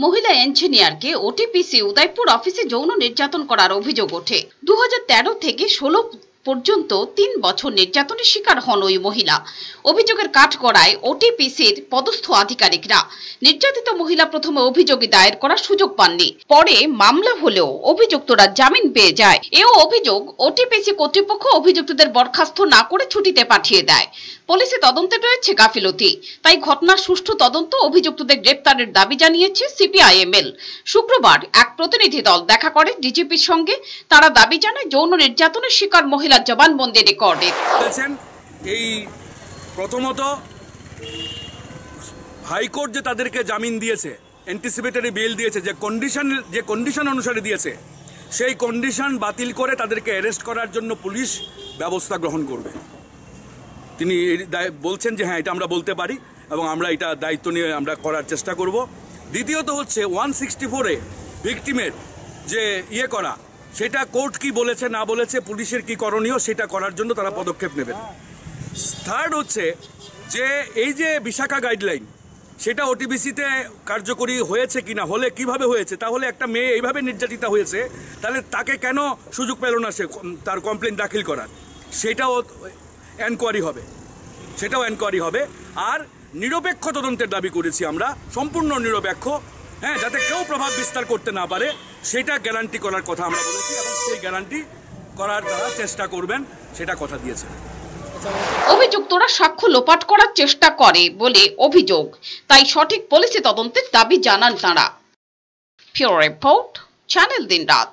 মহিলা ইঞ্জিনিয়ারকে ওটিপিসি উদয়পুর অফিসে যৌন নির্যাতন করার অভিযোগ ওঠে। দু হাজার তেরো থেকে ষোলো পর্যন্ত তিন বছর নির্যাতনের শিকার হন ওই মহিলা। অভিযোগের কাঠগড়ায় ওটিপিসির পদস্থ আধিকারিকরা। নির্যাতিত মহিলা প্রথমে অভিযোগে দায়ের করার সুযোগ পাননি। পরে মামলা হলেও অভিযুক্তরা জামিন পেয়ে যায়। এও অভিযোগ ওটিপিসি কর্তৃপক্ষ অভিযুক্তদের বরখাস্ত না করে ছুটিতে পাঠিয়ে দেয়। পুলিশে তদন্তে রয়েছে গাফিলতি। তাই ঘটনার সুষ্ঠু তদন্ত অভিযুক্তদের গ্রেপ্তারের দাবি জানিয়েছে সিপিআইএমএল। শুক্রবার এক প্রতিনিধি দল দেখা করে ডিজিপির সঙ্গে। তারা দাবি জানায় যৌন নির্যাতনের শিকার মহিলার জবানবন্দি রেকর্ডের এই প্রথমত হাইকোর্ট যে তাদেরকে জামিন দিয়েছে অ্যান্টিসিপেটরি বিল দিয়েছে, যে কন্ডিশন যে কন্ডিশন অনুসারে দিয়েছে, সেই কন্ডিশন বাতিল করে তাদেরকে অ্যারেস্ট করার জন্য পুলিশ ব্যবস্থা গ্রহণ করবে। তিনি বলছেন যে হ্যাঁ এটা আমরা বলতে পারি এবং আমরা এটা দায়িত্ব নিয়ে আমরা করার চেষ্টা করব। দ্বিতীয়ত হচ্ছে ওয়ান সিক্সটি ফোরে ভিকটিমের যে ইয়ে করা সেটা কোর্ট কি বলেছে, না বলেছে, পুলিশের কি করণীয়, সেটা করার জন্য তারা পদক্ষেপ নেবেন। থার্ড হচ্ছে যে, এই যে বিশাখা গাইডলাইন সেটা ওটিবিসিতে কার্যকরী হয়েছে কিনা, হলে কীভাবে হয়েছে, তাহলে একটা মেয়ে এইভাবে নির্যাতিতা হয়েছে, তাহলে তাকে কেন সুযোগ পেল না সে তার কমপ্লেন দাখিল করার? সেটাও এনকোয়ারি হবে। সেটাও এনকোয়ারি হবে। আর নিরপেক্ষ তদন্তের দাবি করেছি আমরা, সম্পূর্ণ নিরপেক্ষ হ্যাঁ যাতে কেউ প্রভাব বিস্তার করতে না পারে। সেটা গ্যারান্টি করার কথা আমরা বলেছি এবং সেই গ্যারান্টি করার তারা চেষ্টা করবেন, সেটা কথা দিয়েছেন অভিযুক্তরা সাক্ষ্য লোপাট করার চেষ্টা করে বলে অভিযোগ। তাই সঠিক পুলিশি তদন্তের দাবি জানান তাঁরা। ফিওর রিপোর্ট, চ্যানেল দিন রাত